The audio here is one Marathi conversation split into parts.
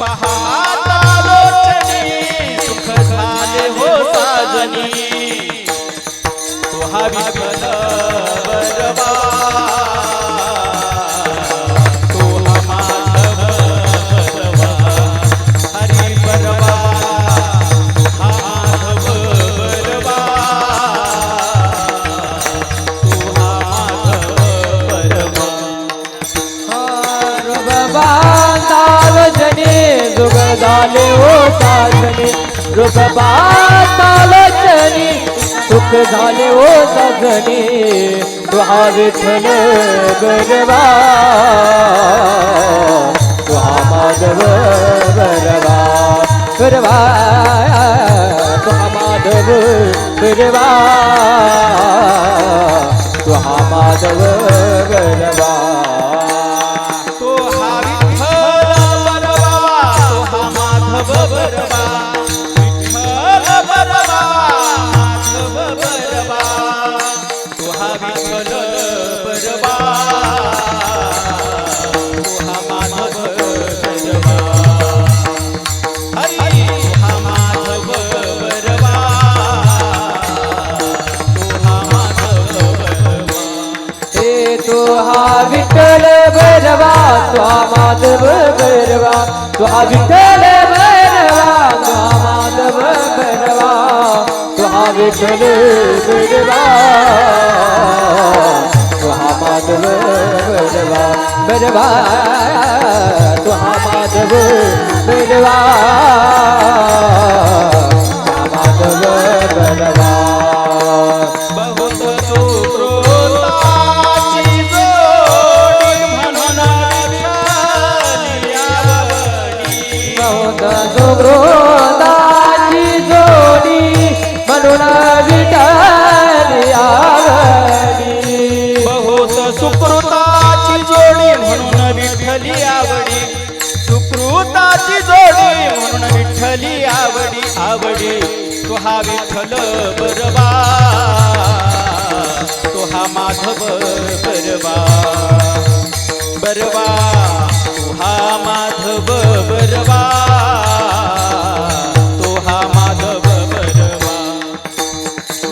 पाहता लोचनी सुख झाले हो साजनी. तो हा विठ्ठल झाले ओ साजने रूपबांधालोचने सुख झाले ओ साजने तुहा विठ्ठल गरबा तुहा माधव गरवा गरवा. तुहा माधव गरवा. तुहा माधव विठ्ठल भैरवा तो हा माधव भैरवा तो हा विठ्ठल भैरवा तो हा माधव भैरवा तो हा विठ्ठल भैरवा तो हा माधव भैरवा भैरवा तो हा माधव भैरवा बहुत जोडी म्हणून विठाली आवडी. बहुत सुकृताची जोडी म्हणून विठली आवडी. सुकृताची जोडी म्हणून विठली आवडी आवडी. तो हा विठ्ठल बरवा. तो हा माधव बरवा. बरवा तो हा माधव बरवा. तो हा माधव बरवा.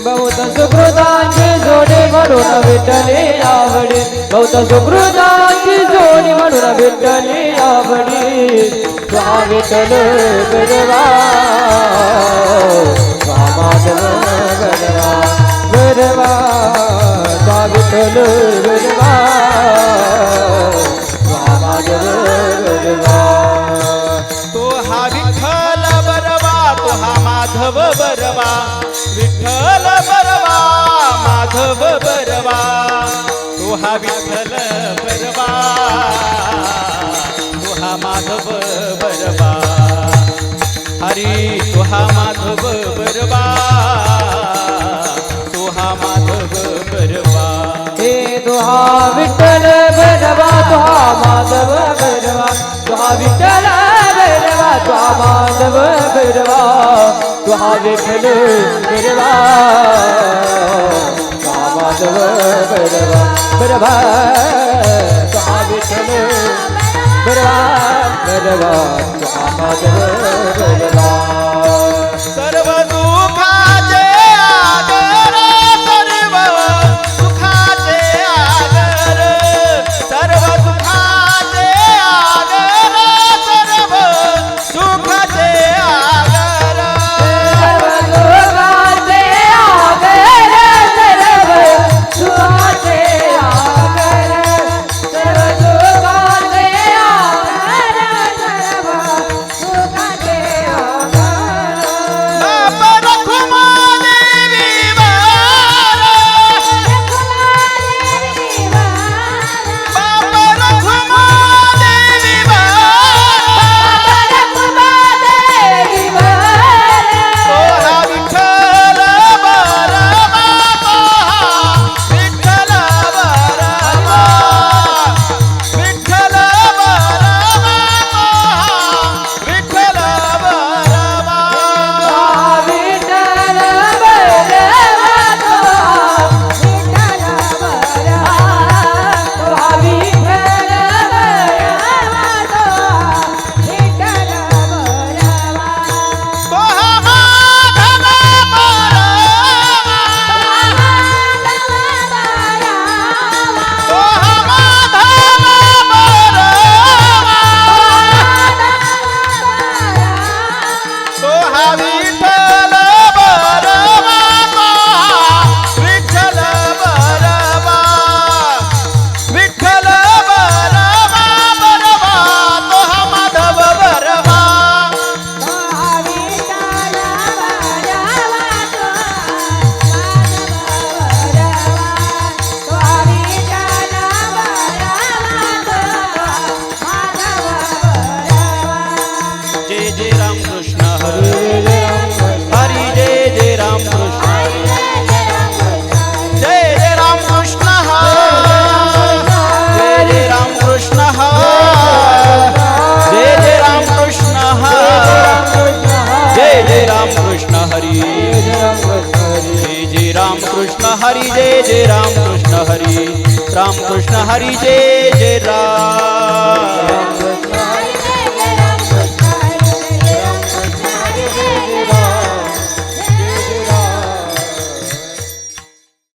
बहुत सुकृताची जोडे म्हणून विठ्ठली आवडे. बहुत सुकृताची जोडी म्हणून विठ्ठली आवडे. स्वा विठ्ठल गरवा हा विठ्ठल बरवा तो हा माधव बरबा हरी तो हा माधव बरबा तो हा माधव बरबा हे तुहा विठ्ठल बरबा तुहा माधव बरबा तुहा विठ्ठल बरबा तुहा माधव बरबा तुहा विठ्ठल बरबा तुहा माधव बरबा बरवा तुहा विठ्ठल भैरवा हरी जय जय राम कृष्ण जय जय राम कृष्ण जय जय राम कृष्ण जय जय राम कृष्ण जय जय राम कृष्ण हरी। जय जय राम कृष्ण हरी जय जय राम कृष्ण हरी। राम कृष्ण हरी जय जय राम।